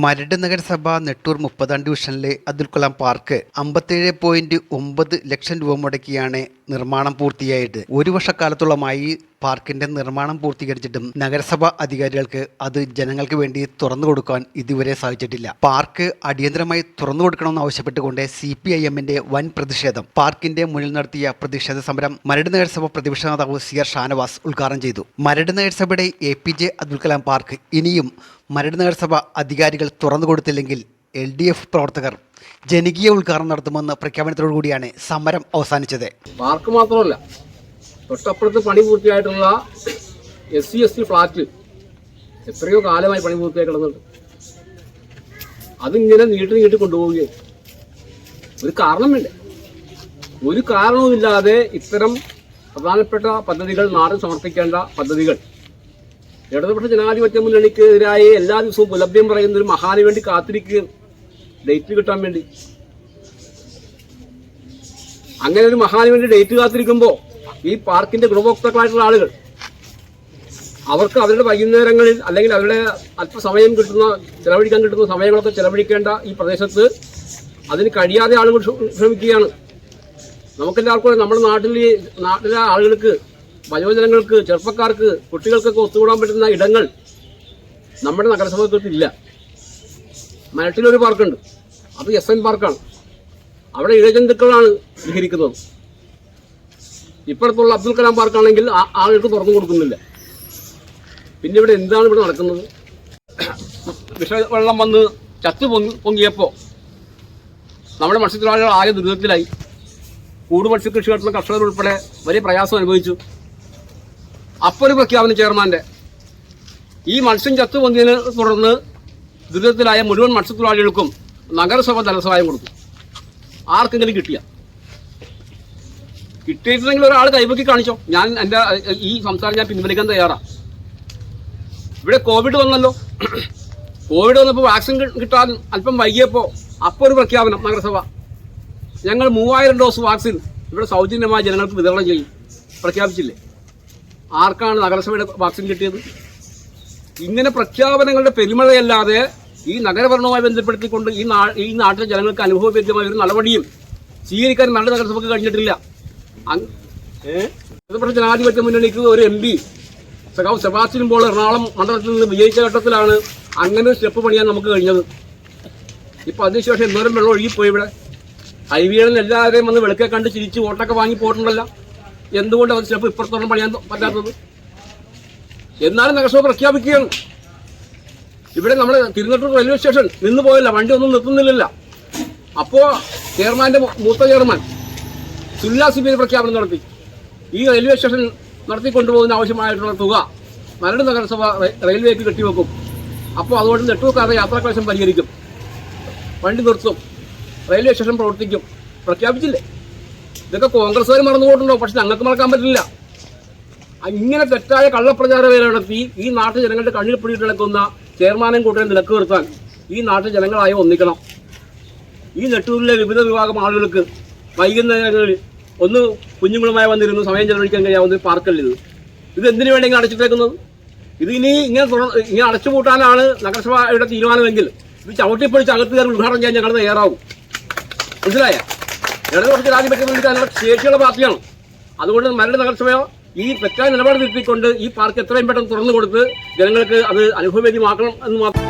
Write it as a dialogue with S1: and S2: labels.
S1: മരട് നഗരസഭ നെട്ടൂർ മുപ്പതാം ഡിവിഷനിലെ അബ്ദുൽ കലാം പാർക്ക് അമ്പത്തേഴ് പോയിന്റ് ഒമ്പത് ലക്ഷം രൂപ മുടക്കിയാണ് നിർമ്മാണം പൂർത്തിയായിട്ട് ഒരു വർഷക്കാലത്തോളമായി പാർക്കിന്റെ നിർമ്മാണം പൂർത്തീകരിച്ചിട്ടും നഗരസഭ അധികാരികൾക്ക് അത് ജനങ്ങൾക്ക് വേണ്ടി തുറന്നു കൊടുക്കാൻ ഇതുവരെ സാധിച്ചിട്ടില്ല. പാർക്ക് അടിയന്തരമായി തുറന്നു കൊടുക്കണമെന്ന് ആവശ്യപ്പെട്ടുകൊണ്ട് സി പി ഐ എമ്മിന്റെ വൻ പ്രതിഷേധം പാർക്കിന്റെ മുന്നിൽ നടത്തിയ പ്രതിഷേധ സമരം മരട് നഗരസഭ പ്രതിപക്ഷ നേതാവ് സി ആർ ഷാനവാസ് ഉദ്ഘാടനം ചെയ്തു. മരട് നഗരസഭയുടെ A P J Abdul Kalam park ഇനിയും മരട് നഗരസഭ അധികാരികൾ തുറന്നു കൊടുത്തില്ലെങ്കിൽ എൽ ഡി എഫ് പ്രവർത്തകർ ജനകീയ ഉദ്ഘാടനം നടത്തുമെന്ന പ്രഖ്യാപനത്തോടുകൂടിയാണ് സമരം അവസാനിച്ചത്.
S2: പാർക്ക് മാത്രമല്ല തൊട്ടപ്പുറത്ത് പണി പൂർത്തിയായിട്ടുള്ള S C S T flat എത്രയോ കാലമായി പണി പൂർത്തിയായി കിടന്നുണ്ട്. അതിങ്ങനെ നീട്ടി നീട്ടി കൊണ്ടുപോവുകയാണ്. ഒരു കാരണം വേണ്ടേ ഒരു കാരണവുമില്ലാതെ ഇത്തരം പ്രധാനപ്പെട്ട പദ്ധതികൾ നാടിന് സമർപ്പിക്കേണ്ട പദ്ധതികൾ. ഇടതുപക്ഷ ജനാധിപത്യ മുന്നണിക്കെതിരായി എല്ലാ ദിവസവും പുലഭ്യം പറയുന്ന ഒരു മഹാന് വേണ്ടി കാത്തിരിക്കുകയും ഡേറ്റ് കിട്ടാൻ വേണ്ടി. അങ്ങനെ ഒരു മഹാന് വേണ്ടി ഡേറ്റ് കാത്തിരിക്കുമ്പോൾ ഈ പാർക്കിന്റെ ഗുണഭോക്താക്കളായിട്ടുള്ള ആളുകൾ അവർക്ക് അവരുടെ വൈകുന്നേരങ്ങളിൽ അല്ലെങ്കിൽ അവരുടെ അല്പസമയം കിട്ടുന്ന ചെലവഴിക്കാൻ കിട്ടുന്ന സമയങ്ങളൊക്കെ ചെലവഴിക്കേണ്ട ഈ പ്രദേശത്ത് അതിന് കഴിയാതെ ആളുകൾ ശ്ര- ശ്രമിക്കുകയാണ് നമുക്കെല്ലാവർക്കും നമ്മുടെ നാട്ടിൽ നാട്ടിലെ ആളുകൾക്ക് വയോജനങ്ങൾക്ക് ചെറുപ്പക്കാർക്ക് കുട്ടികൾക്കൊക്കെ ഒത്തുകൂടാൻ പറ്റുന്ന ഇടങ്ങൾ നമ്മുടെ നഗരസഭകൾക്കില്ല മരട്ടിലൊരു പാർക്കുണ്ട്. അത് എസ് എൻ പാർക്കാണ്. അവിടെ ഇഴജന്തുക്കളാണ് വിഹരിക്കുന്നത് ഇപ്പോഴത്തുള്ള അബ്ദുൽ കലാം പാർക്കാണെങ്കിൽ ആളുകൾക്ക് തുറന്നു കൊടുക്കുന്നില്ല. പിന്നെ ഇവിടെ എന്താണ് ഇവിടെ നടക്കുന്നത്? വിഷവെള്ളം വന്ന് ചത്തു പൊങ്ങി പൊങ്ങിയപ്പോൾ നമ്മുടെ മത്സ്യത്തൊഴിലാളികൾ ആകെ ദുരിതത്തിലായി. കൂട് മത്സ്യകൃഷി നടത്തുന്ന കർഷകർ ഉൾപ്പെടെ വലിയ പ്രയാസം അനുഭവിച്ചു. അപ്പോൾ ഒരു പ്രഖ്യാപനം ചെയർമാന്റെ ഈ മത്സ്യം ചത്തു പൊങ്ങിയതിനെ തുടർന്ന് ദുരിതത്തിലായ മുഴുവൻ മത്സ്യത്തൊഴിലാളികൾക്കും നഗരസഭ ധനസഹായം കൊടുക്കും ആർക്കെങ്കിലും കിട്ടിയ? കിട്ടിയിട്ടുണ്ടെങ്കിൽ ഒരാൾ കൈപൊക്കി കാണിച്ചോ. ഞാൻ എന്റെ ഈ സംസാരം ഞാൻ പിൻവലിക്കാൻ തയ്യാറാണ് ഇവിടെ കോവിഡ് വന്നല്ലോ. കോവിഡ് വന്നപ്പോൾ വാക്സിൻ കിട്ടാൻ അല്പം വൈകിയപ്പോൾ അപ്പോൾ ഒരു പ്രഖ്യാപനം നഗരസഭ. ഞങ്ങൾ മൂവായിരം ഡോസ് വാക്സിൻ ഇവിടെ സൗജന്യമായി ജനങ്ങൾക്ക് വിതരണം ചെയ്യും. പ്രഖ്യാപിച്ചില്ലേ? ആർക്കാണ് നഗരസഭയുടെ വാക്സിൻ കിട്ടിയത്? ഇങ്ങനെ പ്രഖ്യാപനങ്ങളുടെ പെരുമഴയല്ലാതെ ഈ നഗരഭരണവുമായി ബന്ധപ്പെടുത്തിക്കൊണ്ട് ഈ നാ ഈ നാട്ടിലെ ജനങ്ങൾക്ക് അനുഭവവേദ്യമായ ഒരു നടപടിയും സ്വീകരിക്കാൻ നല്ല നഗരസഭയ്ക്ക് കഴിഞ്ഞിട്ടില്ല? ഇടതുപക്ഷ ജനാധിപത്യ മുന്നണിക്ക് ഒരു എം പി സഖാവ് സെബാസ്റ്റ്യൻ പോൾ എറണാകുളം മണ്ഡലത്തിൽ നിന്ന് വിജയിച്ച ഘട്ടത്തിലാണ് അങ്ങനെ ഒരു സ്റ്റെപ്പ് പണിയാൻ നമുക്ക് കഴിഞ്ഞത്. ഇപ്പൊ അതിനുശേഷം എന്തോരം വെള്ളം ഒഴുകിപ്പോയി ഇവിടെ? ഹൈവേകളിൽ എല്ലാവരെയും വന്ന് വെളുക്കെ കണ്ട് ചിരിച്ച് വോട്ടൊക്കെ വാങ്ങി പോയിട്ടുണ്ടല്ലോ. എന്തുകൊണ്ട് അവർ സ്റ്റെപ്പ് ഇപ്പുറത്തോളം പണിയാൻ പറ്റാത്തത്? എന്നാലും നഗരസഭ പ്രഖ്യാപിക്കുകയാണ്. ഇവിടെ നമ്മൾ തിരുനെട്ടൂർ റെയിൽവേ സ്റ്റേഷൻ നിന്ന് പോയല്ല വണ്ടി ഒന്നും നിർത്തുന്നില്ലല്ല. അപ്പോ ചെയർമാന്റെ മൂത്ത ചെയർമാൻ സുല്ലാ സിബിയിൽ പ്രഖ്യാപനം നടത്തി. ഈ റെയിൽവേ സ്റ്റേഷൻ നടത്തിക്കൊണ്ടുപോകുന്ന ആവശ്യമായിട്ടുള്ള തുക മരട് നഗരസഭ റെയിൽവേക്ക് കെട്ടിവെക്കും. അപ്പോൾ അതുകൊണ്ട് നെട്ടൂർക്കാരുടെ യാത്രാക്ലേശം പരിഹരിക്കും. വണ്ടി നിർത്തും. റെയിൽവേ സ്റ്റേഷൻ പ്രവർത്തിക്കും. പ്രഖ്യാപിച്ചില്ലേ? ഇതൊക്കെ കോൺഗ്രസ്സുകാർ മറന്നുപോയിട്ടുണ്ടോ? പക്ഷെ ഞങ്ങൾക്ക് മറക്കാൻ പറ്റില്ല. ഇങ്ങനെ തെറ്റായ കള്ളപ്രചാരം നടത്തി ഈ നാട്ടു ജനങ്ങളുടെ കണ്ണിൽ പിടിയിട്ട് നടക്കുന്ന ചെയർമാനും കൂട്ടരെ നിലയ്ക്ക് നിർത്താൻ ഈ നാട്ടിലെ ജനങ്ങളായി ഒന്നിക്കണം. ഈ നെട്ടൂരിലെ വിവിധ വിഭാഗം ആളുകൾക്ക് വൈകുന്നേരങ്ങളിൽ ഒന്ന് കുഞ്ഞുങ്ങളുമായി വന്നിരുന്നു സമയം ചെലവഴിക്കാൻ കഴിയാവുന്ന ഒരു ഇത്? ഇത് എന്തിനു വേണ്ടി ഇങ്ങനെ അടച്ചിട്ടേക്കുന്നത്? ഇത് ഇനി ഇങ്ങനെ ഇങ്ങനെ അടച്ചുപൂട്ടാനാണ് നഗരസഭയുടെ തീരുമാനമെങ്കിൽ ഇത് ചവിട്ടിപ്പൊളിച്ച് അകത്ത് കയറി ഉദ്ഘാടനം ചെയ്യാൻ ഞങ്ങൾ തയ്യാറാവും. മനസ്സിലായ? ഇടതുപക്ഷ രാജ്യം അതിനുള്ള ശേഷിയുള്ള പാർട്ടിയാണ്. അതുകൊണ്ട് മരട് നഗരസഭയോ ഈ തെറ്റായ നിലപാട് തിരുത്തിക്കൊണ്ട് ഈ പാർക്ക് എത്രയും പെട്ടെന്ന് തുറന്നു കൊടുത്ത് ജനങ്ങൾക്ക് അത് അനുഭവവേദ്യമാക്കണം എന്ന് മാത്രം